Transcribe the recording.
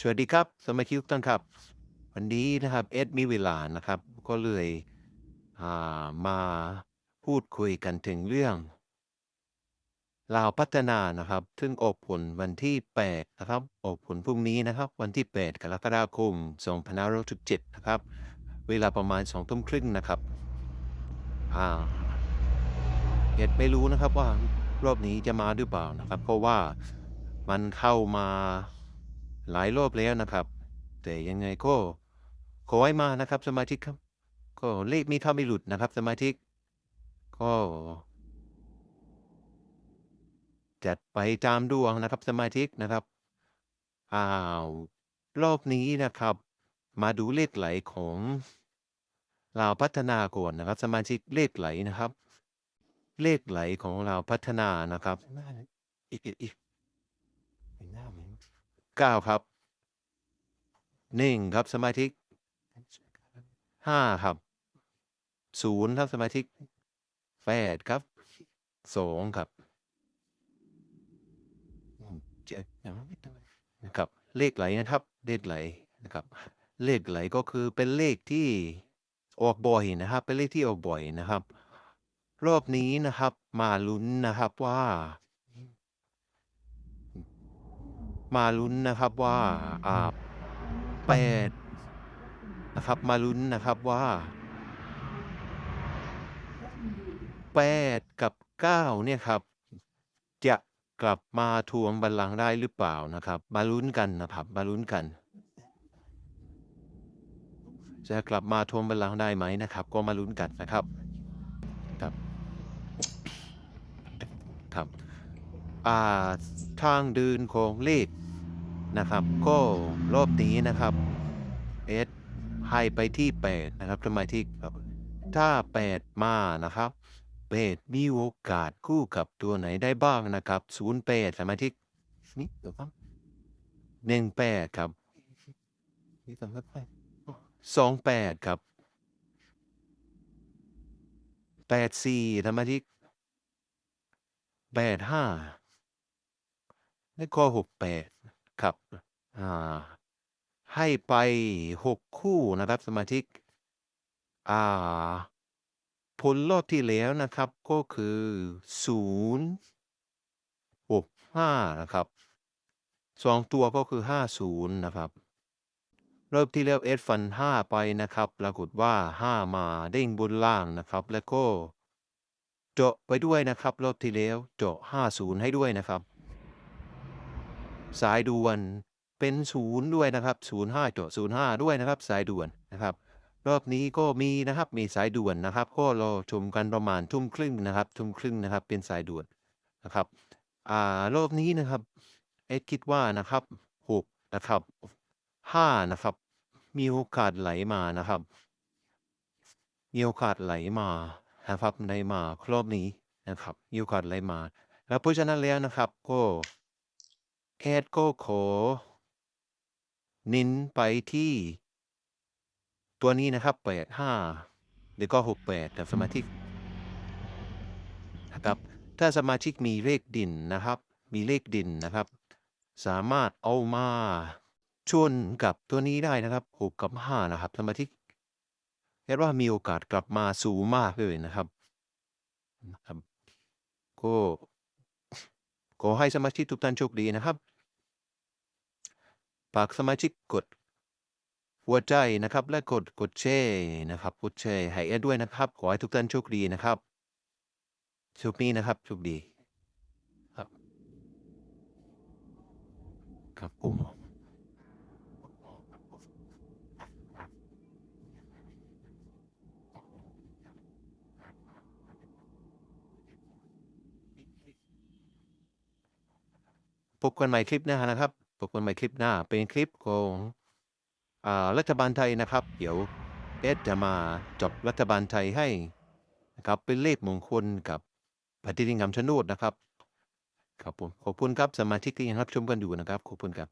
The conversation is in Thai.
สวัสดีครับสมาชิกทุกท่านครับ วันนี้นะครับเอสมีเวลานะครับ ก็เลยามาพูดคุยกันถึงเรื่องลาวพัฒนานะครับ ซึ่งออกผลวันที่8นะครับออกผลพรุ่งนี้นะครับ วันที่ 8 กรกฎาคม2567นะครับ เวลาประมาณ2ทุ่มครึ่งนะครับเอ็ดไม่รู้นะครับว่ารอบนี้จะมาหรือเปล่านะครับ เพราะว่ามันเข้ามา หลายรอบแล้วนะครับ แต่ยังไงก็ขอให้มานะครับ สมาชิกครับ ก็เลขมีเข้าไม่หลุดนะครับ สมาชิก ก็ จัดไปตามดวงนะครับ สมาชิกนะครับอ้าวรอบนี้นะครับ มาดูเลขไหลของลาพัฒนาก่อนนะครับ สมาชิกเลขไหลนะครับ เลขไหลของลาพัฒนานะครับอี เก้าครับ หนึ่งครับสมาชิกห้าครับศูนย์ครับสมาชิกแปดครับสองครับเจ็ดนะครับ เลขไหลนะครับ เลขไหลนะครับ เลขไหลก็คือเป็นเลขที่ออกบ่อยนะครับ เป็นเลขที่ออกบ่อยนะครับ รอบนี้นะครับ มาลุ้นนะครับว่า มาลุ้นนะครับว่าอ่าแปดนะครับมาลุ้นนะครับว่าแปดกับเก้าเนี่ยครับ จะกลับมาทวงบัลลังก์ได้หรือเปล่านะครับ มาลุ้นกันนะครับ มาลุ้นกัน จะกลับมาทวงบัลลังก์ได้ไหมนะครับ ก็มาลุ้นกันนะครับครับครับอ่า ทางเดินของเลขนะครับ ก็รอบนี้นะครับเอสให้ไปที่แปดนะครับสมาชิกครับถ้าแปดมานะครับแปดมีโอกาสคู่กับตัวไหนได้บ้างนะครับศูนย์แปดสมาชิกนี่เดี๋ยวครับหนึ่งแปดครับนี่สำคัญไปสองแปดครับแปดสี่สมาชิแปดห้า และก็หกแปดครับให้ไปหกคู่นะครับสมาชิกอ่าผลรอบที่แล้วนะครับก็คือศูนย์หกห้านะครับสองตัวก็คือห้าศูนย์นะครับ รอบที่แล้วเอสฟันห้าไปนะครับ ปรากฏว่าห้ามาเด้งบนล่างนะครับ แล้วก็ เจาะไปด้วยนะครับ รอบที่แล้วเจาะห้าศูนย์ให้ด้วยนะครับ สายด่วนเป็นศูนย์ด้วยนะครับศูนย์ห้าเจาะศูนย์ห้าด้วยนะครับ สายด่วนนะครับ รอบนี้ก็มีนะครับมีสายด่วนนะครับ ก็รอชมกันประมาณทุ่มครึ่งนะครับทุ่มครึ่งนะครับ เป็นสายด่วนนะครับอ่ารอบนี้นะครับเอ็ดคิดว่านะครับหกนะครับห้านะครับ มีโอกาสไหลมานะครับ มีโอกาสไหลมานะครับในมา รอบนี้นะครับมีโอกาสไหลมา แล้วเพราะฉะนั้นแล้วนะครับ ก็ แอดก็ขอน้นไปที่ ตัวนี้นะครับแปดห้าหรือก็หกแปดสมาชิกนะครับถ้าสมาชิกมีเลขดินนะครับ มีเลขดินนะครับ สามารถเอามาชนกับตัวนี้ได้นะครับหกกับห้านะครับ สมาชิกเห็นว่ามีโอกาสกลับมาสูงมากเลยนะครับนะครับก็ อให้สมาชิกทุกท่านโชคดีนะครับฝากสมาชิกกดหัวใจนะครับ และกดกดแชร์นะครับกดแชร์ให้เอ็ดด้วยนะครับ ขอให้ทุกท่านโชคดีนะครับโชคดีนะครับโชคดีครับครับผม บกันใหม่คลิปหน้านะครับพบกันใหม่คลิปหน้า เป็นคลิปของอ่ารัฐบาลไทยนะครับ เดี๋ยวเอสจะมาจบรัฐบาลไทยให้นะครับเป็นเลขมงคลกับปฏิทินคำชนดนะครับขอบคุณขอบคุณครับสมาชิกที่ยังรับชมกันอยู่นะครับขอบคุณครับ